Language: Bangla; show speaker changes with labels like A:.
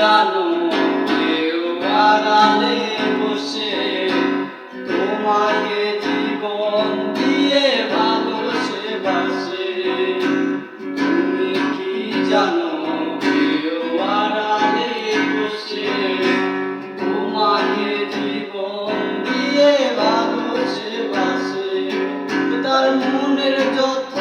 A: জানো, কেউ আড়ালে বসে তোমাকে জীবন দিয়ে ভালোসে বাসে। তুমি কি জানো, কেউ আড়ালে বসে তোমাকে জীবন দিয়ে ভালোসে বাসে। তার মনের যত